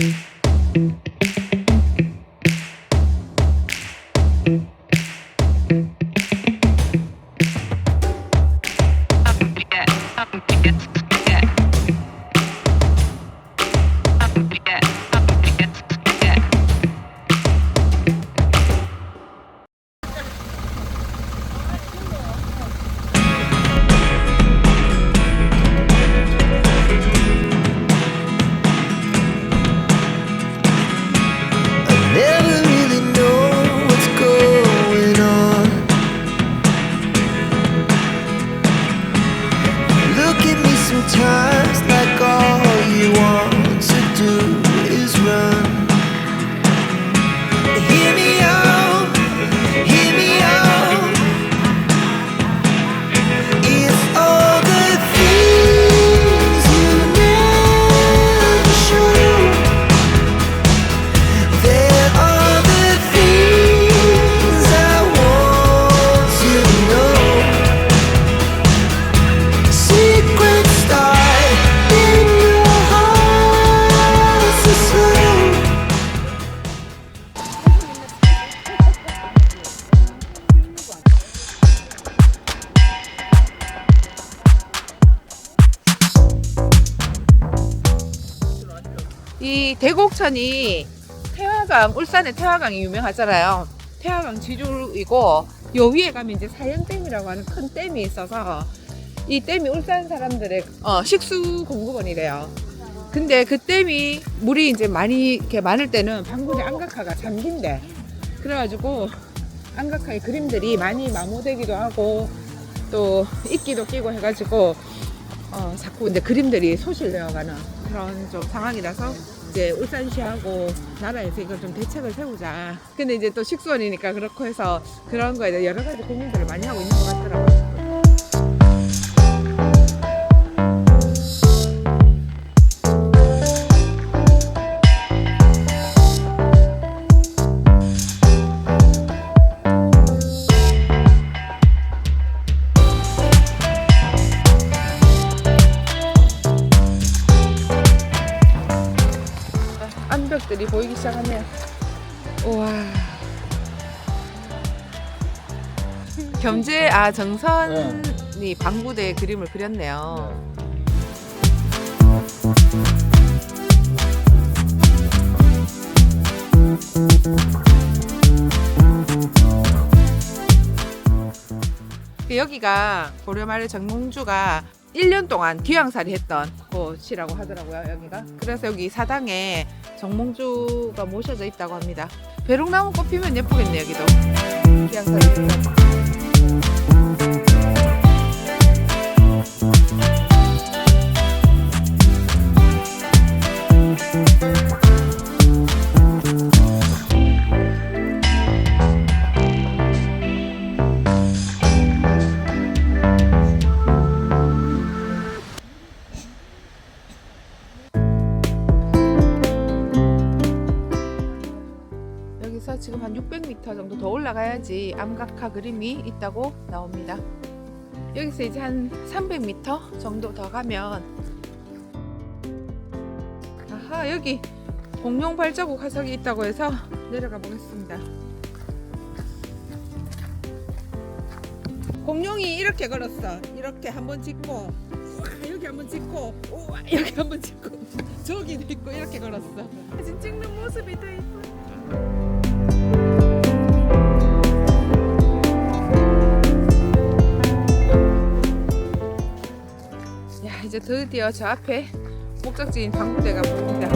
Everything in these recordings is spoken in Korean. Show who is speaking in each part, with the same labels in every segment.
Speaker 1: thank you
Speaker 2: 이 대곡천이 태화강 울산의 태화강이 유명하잖아요. 태화강 지류이고 요 위에 가면 이제 사연댐이라고 하는 큰 댐이 있어서 이 댐이 울산 사람들의 어, 식수 공급원이래요. 근데 그 댐이 물이 이제 많이 이렇게 많을 때는 방구의 안각화가 잠긴대. 그래가지고 안각화의 그림들이 많이 마모되기도 하고 또 이끼도 끼고 해가지고 어, 자꾸 근데 그림들이 소실되어가는 그런 좀 상황이라서 이제 울산시하고 나라에서 이걸 좀 대책을 세우자. 근데 이제 또 식수원이니까 그렇고 해서 그런 거에 대해 여러 가지 고민들을 많이 하고 있는 것 같더라고요. 암벽들이 보이기 시작하네요. 우와. 겸재 아 정선이 방구대 그림을 그렸네요. 그 여기가 고려마을 정몽주가 1년 동안 귀향살이 했던 곳이라고 하더라고요, 여기가. 그래서 여기 사당에 정몽주가 모셔져 있다고 합니다. 벼룩나무 꽃 피면 예쁘겠네, 여기도. 귀향살 여기서 지금 한 600m 정도 더 올라가야지 암각화 그림이 있다고 나옵니다. 여기서 이제 한 300m 정도 더 가면 아하 여기 공룡 발자국 화석이 있다고 해서 내려가 보겠습니다. 공룡이 이렇게 걸었어. 이렇게 한번 찍고 우와, 여기 한번 찍고 우와, 여기 한번 찍고 저기도 있고 이렇게 걸었어. 사진 찍는 모습이 더 이뻐. 이제 드디어 저 앞에 목적지인 방구대가 보입니다.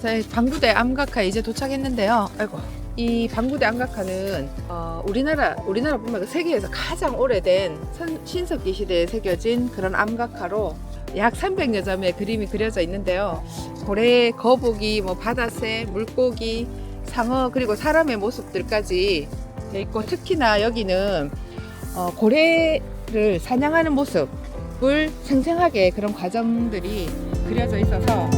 Speaker 2: 자, 방구대 암각화 이제 도착했는데요. 아이고. 이 방구대 암각화는 어, 우리나라 우리나라뿐만 아니라 세계에서 가장 오래된 선- 신석기 시대에 새겨진 그런 암각화로 약 300여 점의 그림이 그려져 있는데요. 고래, 거북이, 뭐 바다새, 물고기, 상어 그리고 사람의 모습들까지 돼 있고 특히나 여기는 어, 고래를 사냥하는 모습을 생생하게 그런 과정들이 그려져 있어서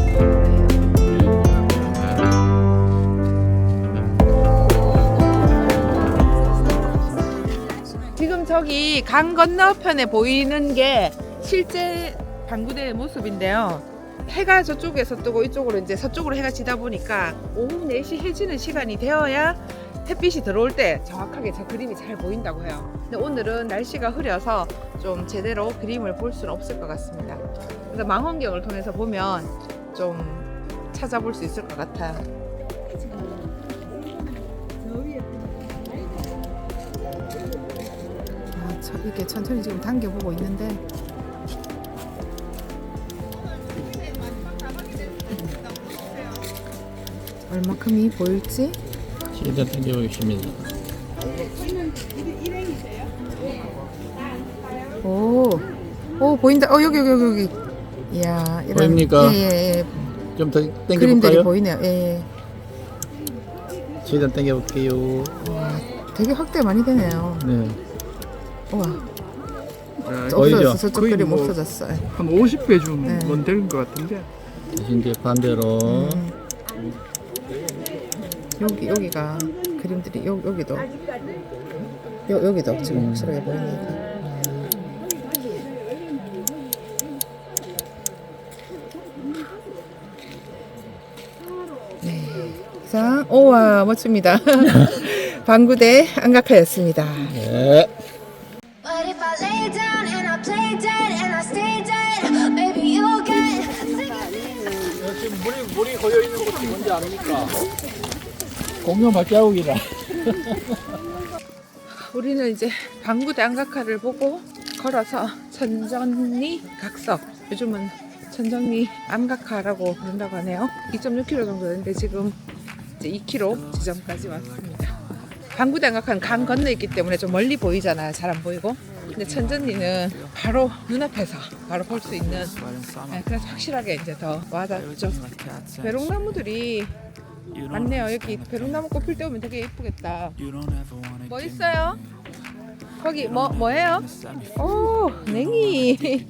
Speaker 2: 지금 저기 강 건너편에 보이는 게 실제 방구대의 모습인데요. 해가 저쪽에서 뜨고 이쪽으로 이제 서쪽으로 해가 지다 보니까 오후 4시 해지는 시간이 되어야 햇빛이 들어올 때 정확하게 저 그림이 잘 보인다고 해요. 근데 오늘은 날씨가 흐려서 좀 제대로 그림을 볼 수는 없을 것 같습니다. 그래서 망원경을 통해서 보면 좀 찾아볼 수 있을 것 같아요. 아, 저 이렇게 천천히 지금 당겨보고 있는데 얼마큼이 보일지
Speaker 3: 일단 당겨보겠습니다.
Speaker 2: 오, 오 보인다. 어 여기 여기 여기 여기. 이야, 이런
Speaker 3: 보입니까?
Speaker 2: 예예 예,
Speaker 3: 좀 더
Speaker 2: 그림들이
Speaker 3: 당겨볼까요?
Speaker 2: 보이네요. 예, 예.
Speaker 3: 최대한 당겨볼게요.
Speaker 2: 와, 되게 확대 많이 되네요.
Speaker 3: 네.
Speaker 2: 우와,
Speaker 3: 보이죠?
Speaker 2: 없어졌어. 저쪽
Speaker 4: 거의
Speaker 2: 그림
Speaker 4: 뭐-
Speaker 2: 없어졌어요.
Speaker 4: 한 50배
Speaker 2: 네.
Speaker 4: 주면 되는 것 같은데
Speaker 3: 대신 이제 반대로
Speaker 2: 음. 여기 여기가 그림들이 여, 여기도 여, 여기도 지금 확실하게 보이네요. 네. 자, 오와 멋집니다. 방구대 안각하였습니다.
Speaker 3: 네.
Speaker 5: But if I lay down and I play dead and I stay dead, maybe you'll get sick of it.
Speaker 3: 지금 물이 물이 고여 있는 곳이 뭔지 압니까? 공룡 발자국이라.
Speaker 2: 우리는 이제 방구대 안각화를 보고 걸어서 천정리 각석. 요즘은 천정리 암각화라고 부른다고 하네요. 2.6km 정도 되는데 지금 이제 2km 지점까지 왔습니다. 방구대 안각화는 강 건너 있기 때문에 좀 멀리 보이잖아요. 잘 안 보이고. 근데 천정리는 바로 눈앞에서 바로 볼 수 있는 네, 그래서 확실하게 이제 더 와닿죠. 배롱나무들이 많네요 여기 배롱나무 꽃 필 때 오면 되게 예쁘겠다 뭐 있어요? 거기 뭐 뭐예요? 오 냉이.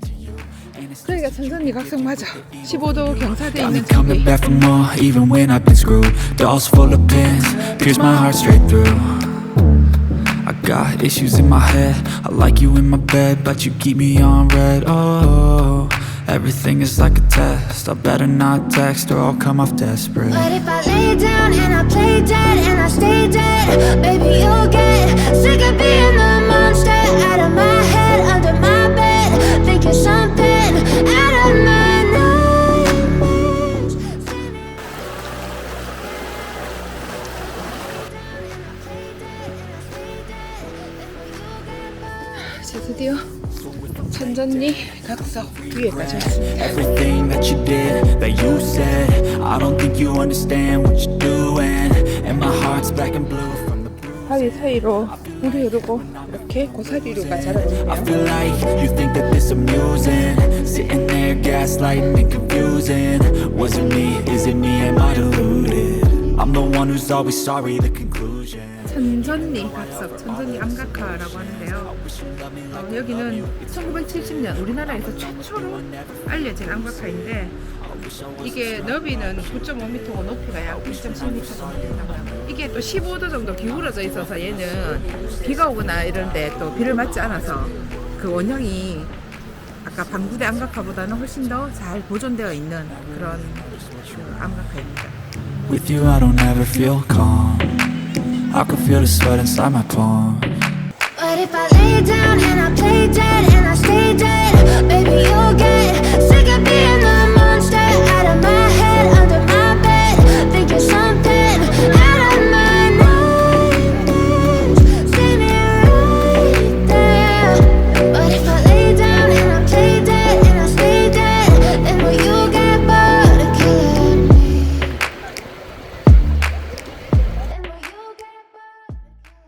Speaker 2: 그러니까 천선리 각성 맞아. 15도 경사돼
Speaker 6: Got me
Speaker 2: 있는
Speaker 6: coming
Speaker 2: 저기.
Speaker 6: back for more, even when I've been screwed. Dolls full of pins, pierce my heart straight through. I got issues in my head. I like you in my bed, but you keep me on red. Oh, everything is like a test. I better not text or I'll come off desperate.
Speaker 5: But if I lay down and I play dead and I stay dead, maybe
Speaker 2: 자 드디어 천전리 각석 위에까지 왔습니다.
Speaker 6: Everything that you did, that you said, I don't think you understand what you're doing. And my heart's black and blue from the bruise.
Speaker 2: 바위 사이로 물이 흐르고 이렇게 고사리류가 자라고
Speaker 6: I
Speaker 2: 있네요.
Speaker 6: feel like you think that this amusing Sitting there gaslighting and confusing Was it me, is it me, am I deluded? I'm the one who's always sorry, the conclusion
Speaker 2: 천전리 각석, 천전리 암각화라고 하는데요. 어, 여기는 1970년 우리나라에서 최초로 알려진 암각화인데 이게 너비는 9.5m고 높이가 약 1.7m 정도. 이게 또 15도 정도 기울어져 있어서 얘는 비가 오거나 이런데 또 비를 맞지 않아서 그 원형이 아까 방구대 암각화보다는 훨씬 더 잘 보존되어 있는 그런 그 암각화입니다.
Speaker 6: With you I don't ever feel calm I can feel the sweat inside my palm.
Speaker 5: But if I lay down and I play dead and I stay dead Baby, you'll get sick of being the